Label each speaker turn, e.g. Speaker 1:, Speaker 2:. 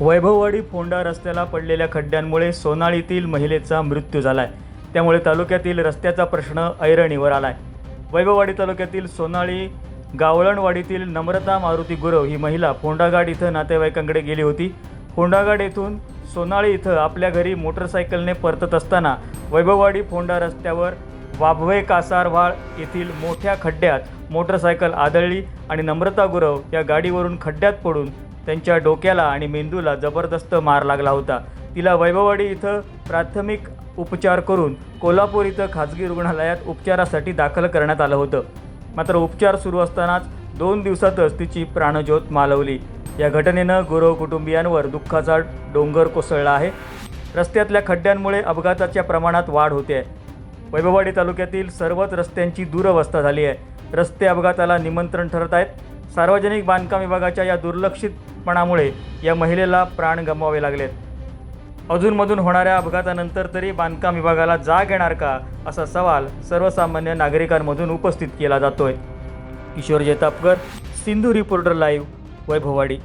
Speaker 1: वैभववाडी फोंडा रस्त्याला पडलेल्या खड्ड्यांमुळे सोनाळीतील महिलेचा मृत्यू झाला आहे त्यामुळे तालुक्यातील रस्त्याचा प्रश्न ऐरणीवर आला आहे वैभववाडी तालुक्यातील सोनाळी गावळणवाडीतील नम्रता मारुती गुरव ही महिला फोंडाघाट इथं नातेवाईकांकडे गेली होती. फोंडाघाट येथून सोनाळी इथं आपल्या घरी मोटरसायकलने परतत असताना वैभववाडी फोंडा रस्त्यावर वाभवे कासारवाळ येथील मोठ्या खड्ड्यात मोटरसायकल आदळली आणि नम्रता गुरव या गाडीवरून खड्ड्यात पडून त्यांच्या डोक्याला आणि मेंदूला जबरदस्त मार लागला होता. तिला वैभववाडी इथं प्राथमिक उपचार करून कोल्हापूर इथं खाजगी रुग्णालयात उपचारासाठी दाखल करण्यात आलं होतं. मात्र उपचार सुरू असतानाच दोन दिवसातच तिची प्राणज्योत मालवली. या घटनेनं गुरव कुटुंबियांवर दुःखाचा डोंगर कोसळला आहे. रस्त्यातल्या खड्ड्यांमुळे अपघाताच्या प्रमाणात वाढ होते. आहे वैभववाडी तालुक्यातील सर्वच रस्त्यांची दुरवस्था झाली आहे. रस्ते अपघाताला निमंत्रण ठरत आहेत. सार्वजनिक बांधकाम विभागाच्या या दुर्लक्षितपणामुळे या महिलेला प्राण गमवावे लागलेत. अजूनमधून होणाऱ्या अपघातानंतर तरी बांधकाम विभागाला जाग येणार का असा सवाल सर्वसामान्य नागरिकांमधून उपस्थित केला जातोय. Kishore Jaitapkar Sindhu reporter live Vaibhavwadi.